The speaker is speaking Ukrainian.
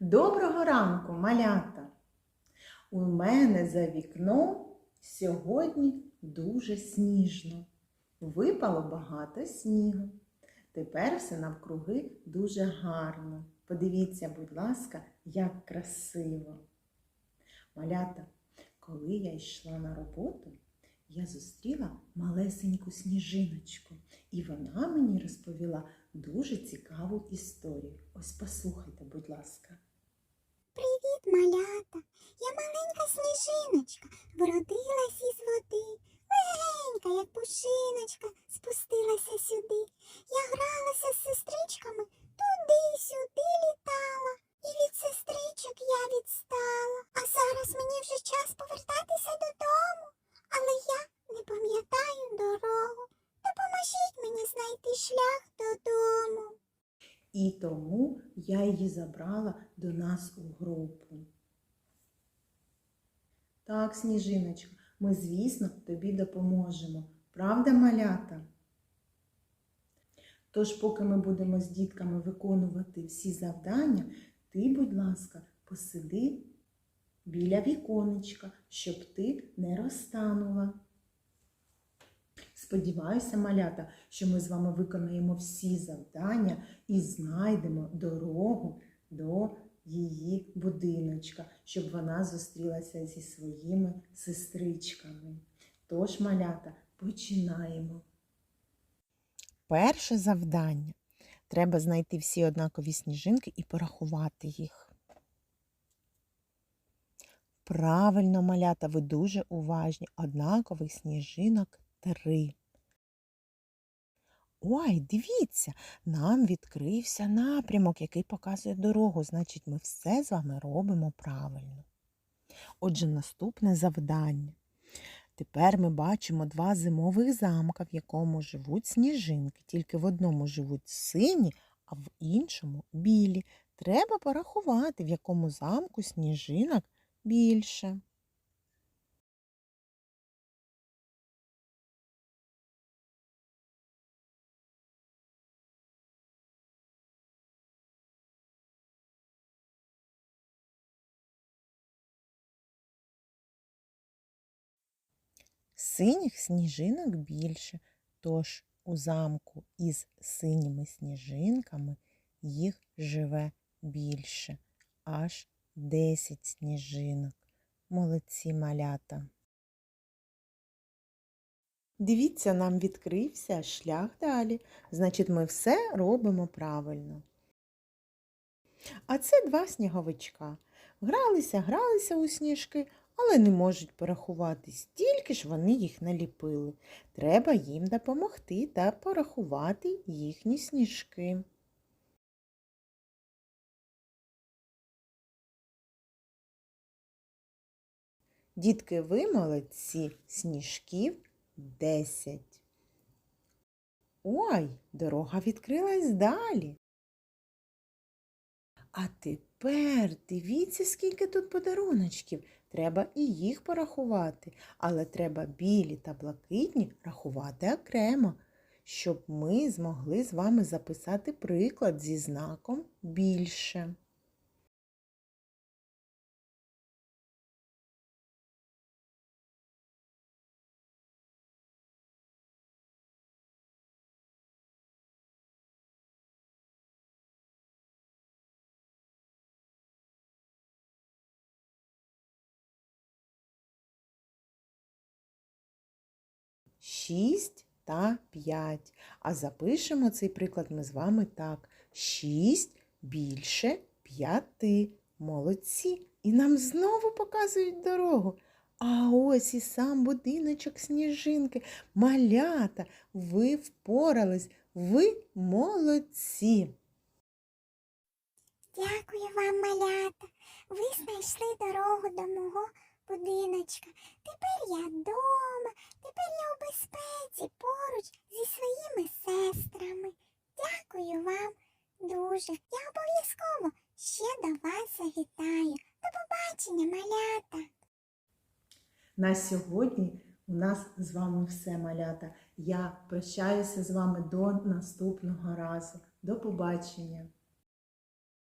Доброго ранку, малята! У мене за вікном сьогодні дуже сніжно. Випало багато снігу. Тепер все навкруги дуже гарно. Подивіться, будь ласка, як красиво. Малята, коли я йшла на роботу, я зустріла малесеньку сніжиночку, і вона мені розповіла дуже цікаву історію. Ось послухайте, будь ласка. Привіт, малята! Я маленька сніжиночка, вродилась із води. Легенька, як пушиночка, спустилася сюди. Я гралася з сестричками, туди-сюди літала. І від сестричок я відстала. А зараз мені вже час повертатися додому. Але я не пам'ятаю дорогу. Допоможіть мені знайти шлях. І тому я її забрала до нас у групу. Так, Сніжиночка, ми, звісно, тобі допоможемо. Правда, малята? Тож, поки ми будемо з дітками виконувати всі завдання, ти, будь ласка, посиди біля віконечка, щоб ти не розтанула. Сподіваюся, малята, що ми з вами виконаємо всі завдання і знайдемо дорогу до її будиночка, щоб вона зустрілася зі своїми сестричками. Тож, малята, починаємо. Перше завдання. Треба знайти всі однакові сніжинки і порахувати їх. Правильно, малята, ви дуже уважні. Однакових сніжинок три. Ой, дивіться, нам відкрився напрямок, який показує дорогу. Значить, ми все з вами робимо правильно. Отже, наступне завдання. Тепер ми бачимо два зимових замка, в якому живуть сніжинки. Тільки в одному живуть сині, а в іншому білі. Треба порахувати, в якому замку сніжинок більше. Синіх сніжинок більше, тож у замку із синіми сніжинками їх живе більше, аж 10 сніжинок. Молодці малята. Дивіться, нам відкрився шлях далі. Значить, ми все робимо правильно. А це два сніговичка. Гралися, гралися у сніжки, але не можуть порахувати, стільки ж вони їх наліпили. Треба їм допомогти та порахувати їхні сніжки. Дітки, ви молодці, сніжків 10. Ой, дорога відкрилась далі. А тепер дивіться, скільки тут подаруночків. Треба і їх порахувати, але треба білі та блакитні рахувати окремо, щоб ми змогли з вами записати приклад зі знаком більше. Шість та п'ять. А запишемо цей приклад ми з вами так. Шість більше п'яти. Молодці. І нам знову показують дорогу. А ось і сам будиночок сніжинки. Малята, ви впорались, ви молодці. Дякую вам, малята. Ви знайшли дорогу до мого будиночка. Тепер я вдома, тепер я у безпеці поруч зі своїми сестрами. Дякую вам дуже. Я обов'язково ще до вас завітаю. До побачення, малята. На сьогодні у нас з вами все, малята. Я прощаюся з вами до наступного разу. До побачення!